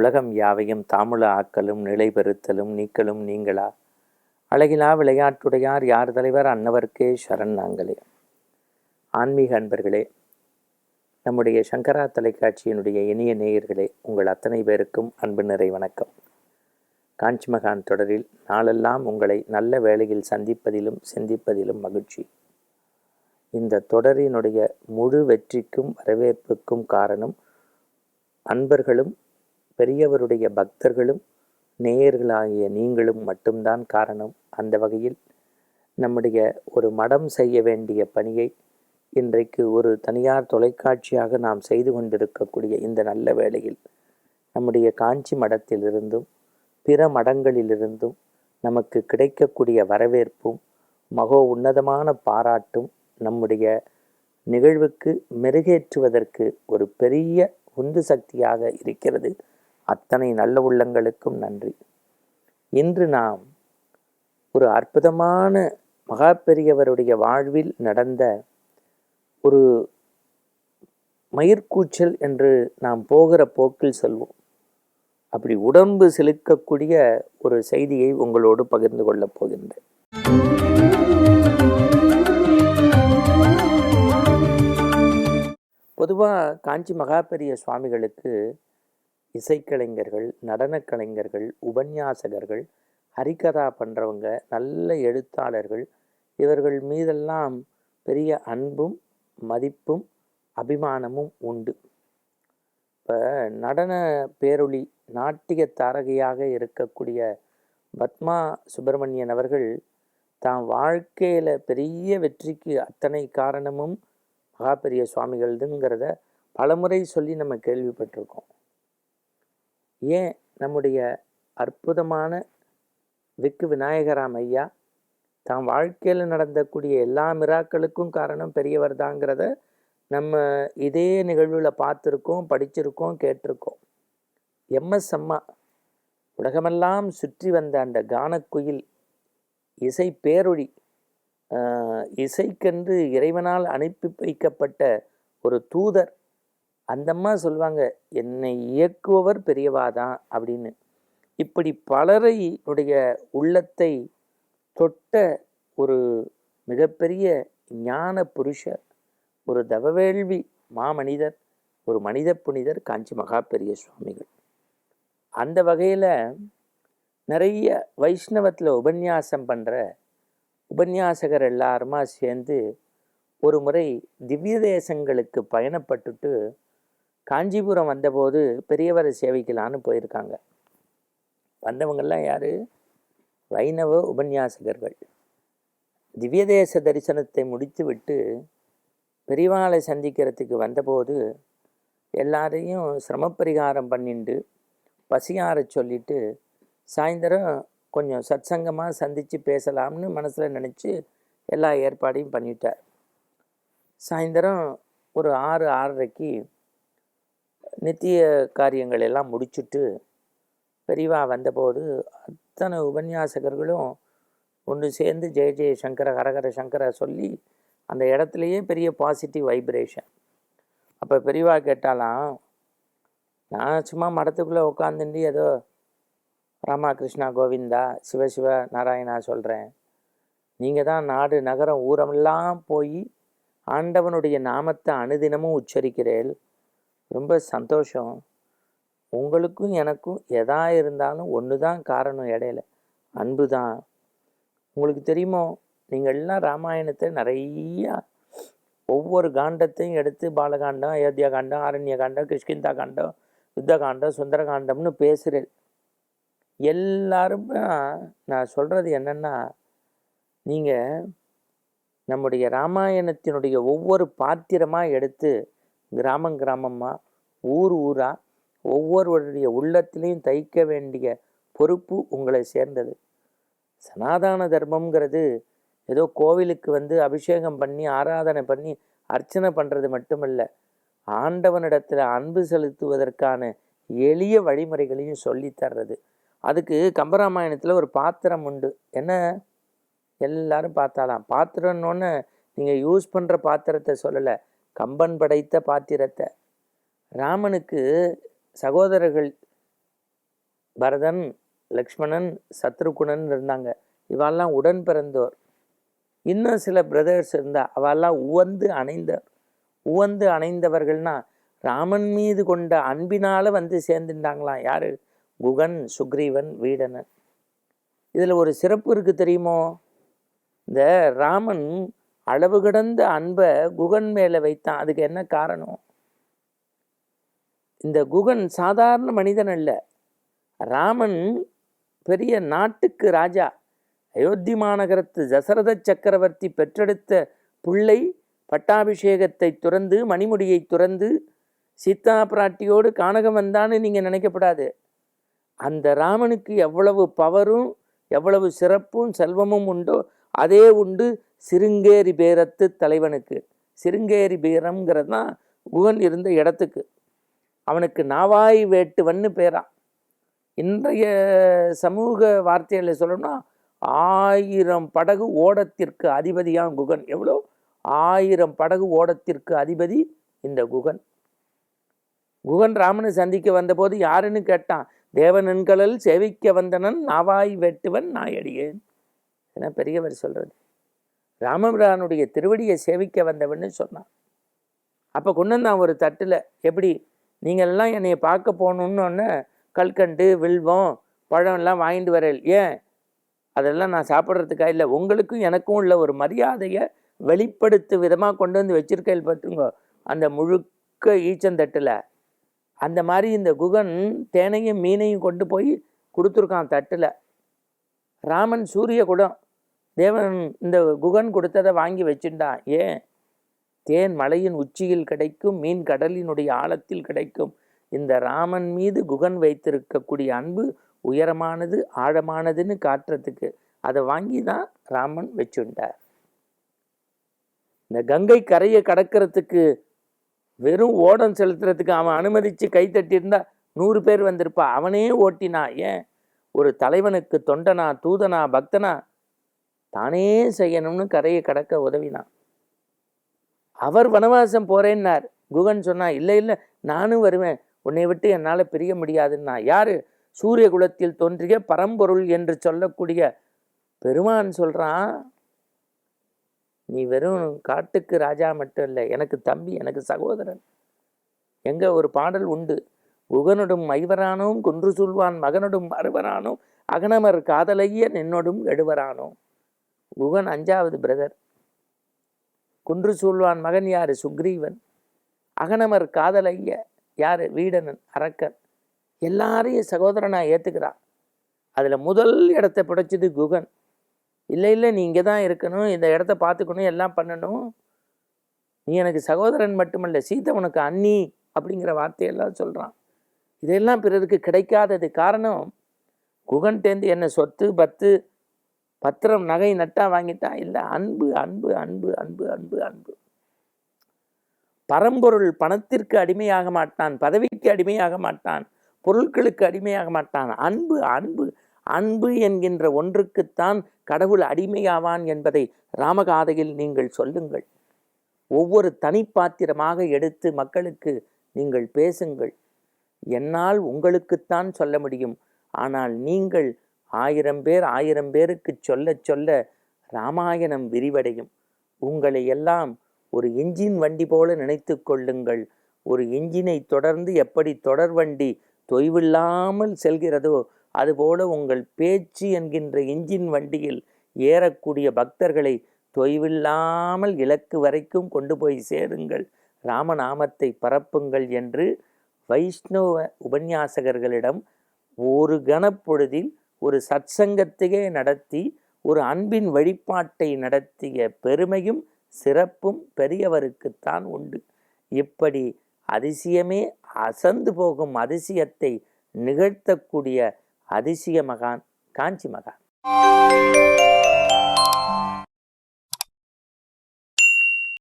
உலகம் யாவையும் தாமுல ஆக்கலும் நிலைபெறுத்தலும் நீக்கலும் நீங்களா? அழகிலா விளையாட்டுடையார் யார் தலைவர்? அன்னவர்க்கே சரண் நாங்களே. ஆன்மீக அன்பர்களே நம்முடைய சங்கரா தொலைக்காட்சியினுடைய இனிய நேயர்களே உங்கள் அத்தனை பேருக்கும் அன்பு நிறை வணக்கம். காஞ்சி மகான் தொடரில் நாளெல்லாம் உங்களை நல்ல வேளையில் சந்திப்பதிலும் சிந்திப்பதிலும் மகிழ்ச்சி. இந்த தொடரினுடைய முழு வெற்றிக்கும் வரவேற்புக்கும் காரணம் அன்பர்களும் பெரியவருடைய பக்தர்களும் நேயர்களாகிய நீங்களும் மட்டும்தான் காரணம். அந்த வகையில் நம்முடைய ஒரு மடம் செய்ய வேண்டிய பணியை இன்றைக்கு ஒரு தனியார் தொலைக்காட்சியாக நாம் செய்து கொண்டிருக்கக்கூடிய இந்த நல்ல வேளையில் நம்முடைய காஞ்சி மடத்திலிருந்தும் பிற மடங்களிலிருந்தும் நமக்கு கிடைக்கக்கூடிய வரவேற்பும் மகோ உன்னதமான பாராட்டும் நம்முடைய நிகழ்வுக்கு மெருகேற்றுவதற்கு ஒரு பெரிய உந்து சக்தியாக இருக்கிறது. அத்தனை நல்ல உள்ளங்களுக்கும் நன்றி. இன்று நாம் ஒரு அற்புதமான மகா பெரியவருடைய வாழ்வில் நடந்த ஒரு மயிர்கூச்சல் என்று நாம் போகிற போக்கில் செல்வோம். அப்படி உடம்பு செலுக்கக்கூடிய ஒரு செய்தியை உங்களோடு பகிர்ந்து கொள்ளப் போகின்றேன். பொதுவாக காஞ்சி மகாபெரிய சுவாமிகளுக்கு இசைக்கலைஞர்கள் நடனக் கலைஞர்கள் உபன்யாசகர்கள் ஹரிகதா பண்ணுறவங்க நல்ல எழுத்தாளர்கள் இவர்கள் மீதெல்லாம் பெரிய அன்பும் மதிப்பும் அபிமானமும் உண்டு. இப்போ நடன பேரொளி நாட்டிய தாரகையாக இருக்கக்கூடிய பத்மா சுப்பிரமணியன் அவர்கள் தான் வாழ்க்கையில் பெரிய வெற்றிக்கு அத்தனை காரணமும் மகாபெரிய சுவாமிகள்துங்கிறத பலமுறை சொல்லி நம்ம கேள்விப்பட்டிருக்கோம். ஏன் நம்முடைய அற்புதமான விக்கு விநாயகராம் ஐயா தான் வாழ்க்கையில் நடந்தக்கூடிய எல்லா மிராக்களுக்கும் காரணம் பெரியவர் தாங்கிறத நம்ம இதே நிகழ்வில் பார்த்துருக்கோம் படிச்சிருக்கோம் கேட்டிருக்கோம். எம்எஸ் அம்மா உலகமெல்லாம் சுற்றி வந்த அந்த கானக்குயில் இசை பேரொழி இசைக்கென்று இறைவனால் அனுப்பி வைக்கப்பட்ட ஒரு தூதர் அந்தம்மா சொல்லுவாங்க என்னை இயக்குபவர் பெரியவாதான் அப்படின்னு. இப்படி பலரை உடைய உள்ளத்தை தொட்ட ஒரு மிகப்பெரிய ஞான புருஷர் ஒரு தவவேள்வி மாமனிதர் ஒரு மனித புனிதர் காஞ்சி மகா பெரிய சுவாமிகள். அந்த வகையில் நிறைய வைஷ்ணவத்தில் உபன்யாசம் பண்ணுற உபன்யாசகர் எல்லாருமா சேர்ந்து ஒரு முறை திவ்ய தேசங்களுக்கு பயணப்பட்டுட்டு காஞ்சிபுரம் வந்தபோது பெரியவரை சேவிக்கலான்னு போயிருக்காங்க. வந்தவங்கள்லாம் யார்? வைணவ உபன்யாசகர்கள். திவ்யதேச தரிசனத்தை முடித்து விட்டு பெரியவாளை சந்திக்கிறதுக்கு வந்தபோது எல்லாரையும் சிரமப்பரிகாரம் பண்ணிட்டு பசியார சொல்லிட்டு சாயந்தரம் கொஞ்சம் சத்சங்கமாக சந்தித்து பேசலாம்னு மனசில் நினச்சி எல்லா ஏற்பாடையும் பண்ணிட்டார். சாயந்தரம் ஒரு ஆறு ஆறரைக்கு நித்திய காரியங்கள் எல்லாம் முடிச்சுட்டு பெரியவா வந்தபோது அத்தனை உபன்யாசகர்களும் ஒன்று சேர்ந்து ஜெய ஜெய சங்கர ஹரஹர சங்கர சொல்லி அந்த இடத்துலையே பெரிய பாசிட்டிவ் வைப்ரேஷன் அப்போ பெரியவா கேட்டாலாம் நான் சும்மா மடத்துக்குள்ளே உட்காந்துட்டு ஏதோ ராமா கிருஷ்ணா கோவிந்தா சிவசிவ நாராயணா சொல்கிறேன் நீங்கள் தான் நாடு நகரம் ஊரமெல்லாம் போய் ஆண்டவனுடைய நாமத்தை அனுதினமும் உச்சரிக்கிறேன் ரொம்ப சந்தோஷம். உங்களுக்கும் எனக்கும் எதா இருந்தாலும் ஒன்று தான் காரணம் இடையில. அன்பு தான் உங்களுக்கு தெரியுமோ நீங்கள் எல்லாம் ராமாயணத்தை நிறையா ஒவ்வொரு காண்டத்தையும் எடுத்து பாலகாண்டம் அயோத்தியா காண்டம் ஆரண்ய காண்டம் கிருஷ்கிந்தா காண்டம் யுத்த காண்டம் சுந்தர காண்டம்னு பேசுகிறேன் எல்லாருமே நான் சொல்கிறது என்னென்னா நீங்கள் நம்முடைய ராமாயணத்தினுடைய ஒவ்வொரு பாத்திரமாக எடுத்து கிராமம் கிராமமாக ஊர் ஊராக ஒவ்வொருவருடைய உள்ளத்திலையும் தைக்க வேண்டிய பொறுப்பு உங்களை சேர்ந்தது. சனாதன தர்மம்ங்கிறது ஏதோ கோவிலுக்கு வந்து அபிஷேகம் பண்ணி ஆராதனை பண்ணி அர்ச்சனை பண்ணுறது மட்டுமல்ல ஆண்டவனிடத்தில் அன்பு செலுத்துவதற்கான எளிய வழிமுறைகளையும் சொல்லித்தர்றது அதுக்கு கம்பராமாயணத்தில் ஒரு பாத்திரம் உண்டு. என்ன? எல்லாரும் பார்த்தாலாம். பாத்திரம்னு நீங்கள் யூஸ் பண்ணுற பாத்திரத்தை சொல்லலை. கம்பன் படைத்த பாத்திரத்தை. ராமனுக்கு சகோதரர்கள் பரதன் லக்ஷ்மணன் சத்ருகுணன் இருந்தாங்க. இவெல்லாம் உடன் பிறந்தோர். இன்னும் சில பிரதர்ஸ் இருந்தா அவெல்லாம் உவந்து அணைந்தவர் உவந்து அணைந்தவர்கள்னா ராமன் மீது கொண்ட அன்பினால வந்து சேர்ந்துட்டாங்களாம் யாரு? குகன் சுக்ரீவன் வீடனன். இதில் ஒரு சிறப்பு இருக்கு தெரியுமோ? இந்த ராமன் அளவு கடந்த அன்பை குகன் மேலே வைத்தான். அதுக்கு என்ன காரணம்? இந்த குகன் சாதாரண மனிதன் அல்ல. ராமன் பெரிய நாட்டுக்கு ராஜா. அயோத்தி மாநகரத்து தசரத சக்கரவர்த்தி பெற்றெடுத்த பிள்ளை பட்டாபிஷேகத்தை துறந்து மணிமுடியை துறந்து சீதா பிராட்டியோடு கானகம் வந்தான்னு நீங்கள் நினைக்கப்படாது. அந்த ராமனுக்கு எவ்வளவு பவரும் எவ்வளவு சிறப்பும் செல்வமும் உண்டோ அதே உண்டு சிருங்கேரி பேரத்து தலைவனுக்கு. சிருங்கேரி பேரம்ங்கிறது தான் குகன் இருந்த இடத்துக்கு. அவனுக்கு நாவாய் வேட்டுவன்னு பேரா. இன்றைய சமூக வார்த்தைகளை சொல்லணும்னா ஆயிரம் படகு ஓடத்திற்கு அதிபதியான் குகன். எவ்வளோ? ஆயிரம் படகு ஓடத்திற்கு அதிபதி இந்த குகன். குகன் ராமனை சந்திக்க வந்தபோது யாருன்னு கேட்டான்? தேவனன்களல் சேவிக்க வந்தனன் நாவாய் வெட்டுவன் நாயடியேன். என பெரியவர் சொல்கிறது ராமபிரானுடைய திருவடியை சேவிக்க வந்தவன்னு சொன்னான். அப்போ கொண்டு வந்தான் ஒரு தட்டில் எப்படி நீங்கள்லாம் என்னை என்னைய பார்க்க போகணுன்னு கல்கண்டு வில்வம் பழம் எல்லாம் வாங்கிட்டு வரல் ஏன்? அதெல்லாம் நான் சாப்பிட்றதுக்கா இல்லை உங்களுக்கும் எனக்கும் உள்ள ஒரு மரியாதையை வெளிப்படுத்து விதமாக கொண்டு வந்து வச்சிருக்கையில் பார்த்துங்க அந்த முழுக்க ஈச்சந்தட்டில் அந்த மாதிரி இந்த குகன் தேனையும் மீனையும் கொண்டு போய் கொடுத்துருக்கான் தட்டில். ராமன் சூரிய குடம் தேவன் இந்த குகன் கொடுத்ததை வாங்கி வச்சுட்டான் ஏன்? தேன் மலையின் உச்சியில் கிடைக்கும் மீன் கடலினுடைய ஆழத்தில் கிடைக்கும். இந்த ராமன் மீது குகன் வைத்திருக்கக்கூடிய அன்பு உயரமானது ஆழமானதுன்னு காட்டுறதுக்கு. அதை வாங்கி தான் ராமன் வச்சுட்டார் இந்த கங்கை கரையை கடக்கிறதுக்கு வெறும் ஓடம் செலுத்துறதுக்கு அவன் அனுமதிச்சு கை தட்டியிருந்தா நூறு பேர் வந்திருப்பா. அவனே ஓட்டினா ஏன்? ஒரு தலைவனுக்கு தொண்டனா தூதனா பக்தனா தானே செய்யணும்னு கரையை கடக்க உதவினான். அவர் வனவாசம் போறேன்னார். குகன் சொன்னா இல்லை இல்லை நானும் வருவேன். உன்னை விட்டு என்னால் பிரிய முடியாதுன்னா. யாரு? சூரிய குலத்தில் தோன்றிய பரம்பொருள் என்று சொல்லக்கூடிய பெருமான் சொல்றான். நீ வெறும் காட்டுக்கு ராஜா மட்டும் இல்லை எனக்கு தம்பி எனக்கு சகோதரன். எங்க ஒரு பாடல் உண்டு. குகனொடும் ஐவரானோம் குன்று சொல்வான் மகனொடும் அறுவரானோம் அகனமர் காதலைய நின்னொடும் எடுவரானோம் குகன் அஞ்சாவது பிரதர். குன்று சூழ்வான் மகன் யார்? சுக்ரீவன். அகனமர் காதலைய யார்? வீடனன் அரக்கன். எல்லாரையும் சகோதரனாக ஏற்றுக்கிறான் அதில் முதல் இடத்தை பிடிச்சது குகன். இல்லை இல்லை நீ இங்கே தான் இருக்கணும். இந்த இடத்த பார்த்துக்கணும் எல்லாம் பண்ணணும். நீ எனக்கு சகோதரன் மட்டுமல்ல சீதை உனக்கு அண்ணி அப்படிங்கிற வார்த்தையெல்லாம் சொல்கிறான் இதெல்லாம் பிறருக்கு கிடைக்காதது காரணம் குகன் என்ன சொத்து பத்து பத்திரம் நகை நட்டா வாங்கிட்டா? இல்லை அன்பு அன்பு அன்பு அன்பு அன்பு அன்பு. பரம்பொருள் பணத்திற்கு அடிமையாக மாட்டான் பதவிக்கு அடிமையாக மாட்டான் பொருட்களுக்கு அடிமையாக மாட்டான். அன்பு அன்பு அன்பு என்கின்ற ஒன்றுக்குத்தான் கடவுள் அடிமையாவான் என்பதை ராமகாதையில் நீங்கள் சொல்லுங்கள். ஒவ்வொரு தனிப்பாத்திரமாக எடுத்து மக்களுக்கு நீங்கள் பேசுங்கள். என்னால் உங்களுக்குத்தான் சொல்ல முடியும். ஆனால் நீங்கள் ஆயிரம் பேர் ஆயிரம் பேருக்கு சொல்ல சொல்ல ராமாயணம் விரிவடையும். உங்களை எல்லாம் ஒரு இன்ஜின் வண்டி போல நினைத்து கொள்ளுங்கள். ஒரு இன்ஜினை தொடர்ந்து எப்படி தொடர் வண்டி தொய்வில்லாமல் செல்கிறதோ அதுபோல உங்கள் பேச்சு என்கின்ற இன்ஜின் வண்டியில் ஏறக்கூடிய பக்தர்களை தொய்வில்லாமல் இலக்கு வரைக்கும் கொண்டு போய் சேருங்கள். ராமநாமத்தை பரப்புங்கள் என்று வைஷ்ணவ உபன்யாசகர்களிடம் ஒரு கணப்பொழுதில் ஒரு சத்சங்கத்தையே நடத்தி ஒரு அன்பின் வழிபாட்டை நடத்திய பெருமையும் சிறப்பும் பெரியவருக்குத்தான் உண்டு. இப்படி அதிசயமே அசந்து போகும் அதிசயத்தை நிகழ்த்தக்கூடிய அதிசய மகான் காஞ்சி மகான்.